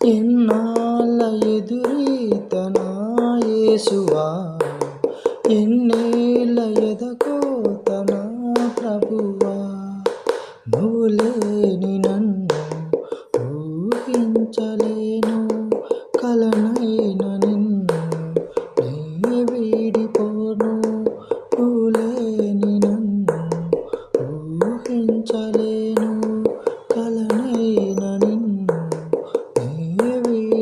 ఎన్నాళ్ళ ఎదురీతనాయేసువా ఎన్నేళ్ళ ఎదకోత నా ప్రభువా? నువ్వు లేని నన్ను ఊహించలేను కలనైన నిన్ను నీ వీడిపోను నువ్వు లేని నన్ను ఊహించలేను